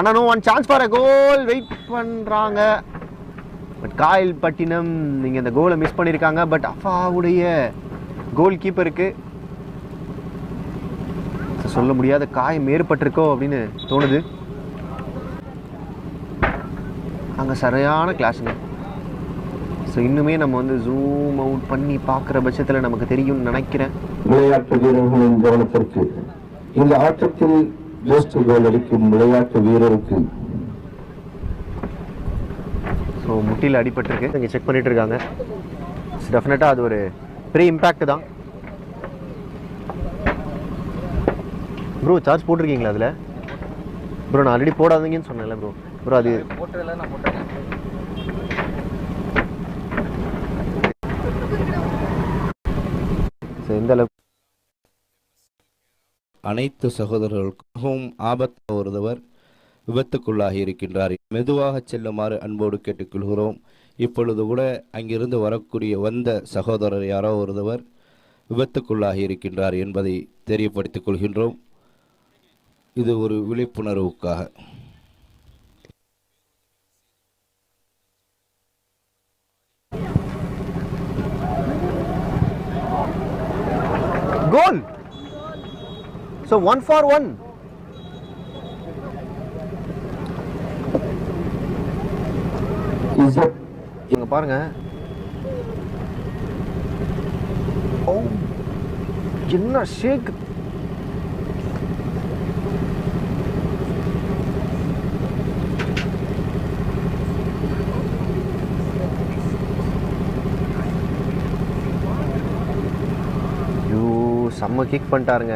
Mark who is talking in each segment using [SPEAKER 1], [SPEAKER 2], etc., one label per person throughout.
[SPEAKER 1] ஆனால் one chance for a goal wait பண்ணுறாங்க but Kayal பட்டினம் நீங்கள் இந்த கோலை மிஸ் பண்ணியிருக்காங்க பட் அஃபாவுடைய கோல் கீப்பருக்கு சொல்ல முடியாத காயம் ஏற்பட்டிருக்கோ அப்படின்னு தோணுது. அங்கே சரியான கிளாஸுங்க ஸோ இன்னுமே நம்ம வந்து ஜூம் அவுட் பண்ணி பார்க்குற பட்சத்தில் நமக்கு தெரியும்னு நினைக்கிறேன்.
[SPEAKER 2] விளையாட்டு வீரர்களின் கவனத்திற்கு இந்த ஆட்டத்தில் பெஸ்ட் கோல் அடிக்கும் விளையாட்டு வீரருக்கு.
[SPEAKER 1] ஸோ முட்டியில் அடிபட்டிருக்கு. இங்கே செக் பண்ணிட்டு இருக்காங்க டெஃபினட்டாக அது ஒரு பெரிய இம்பேக்ட் தான். ப்ரோ சார்ஜ் போட்டிருக்கீங்களா அதில்? ப்ரோ நான் ஆல்ரெடி போடாதீங்கன்னு சொன்னேன்ல ப்ரோ ப்ரோ அது ஸோ எந்த அளவுக்கு
[SPEAKER 3] அனைத்து சகோதரர்களுக்கும் ஆபத்து ஒருவர் விபத்துக்குள்ளாகி இருக்கின்றார். மெதுவாக செல்லுமாறு அன்போடு கேட்டுக்கொள்கிறோம். இப்பொழுது கூட அங்கிருந்து வரக்கூடிய வந்த சகோதரர் யாரோ ஒருவர் விபத்துக்குள்ளாகி இருக்கின்றார் என்பதை தெரியப்படுத்திக் கொள்கின்றோம். இது ஒரு விழிப்புணர்வுக்காக.
[SPEAKER 1] Goal so one for one இங்க பாருங்க. ஓ என்ன ஷேக் செம்ம கிக் பண்ணிட்டாருங்க.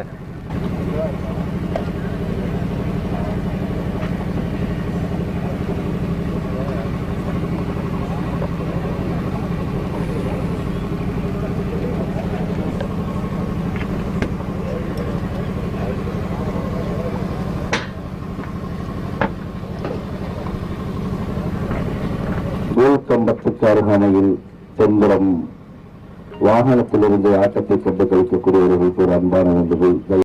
[SPEAKER 2] கம்பத்துக்கு அருகாமையில் தென்புறம் வாகனத்திலிருந்து ஆட்டத்தை கண்டு கழிக்கக்கூடியவர்களுக்கு ஒரு அன்பான நண்பர்கள்.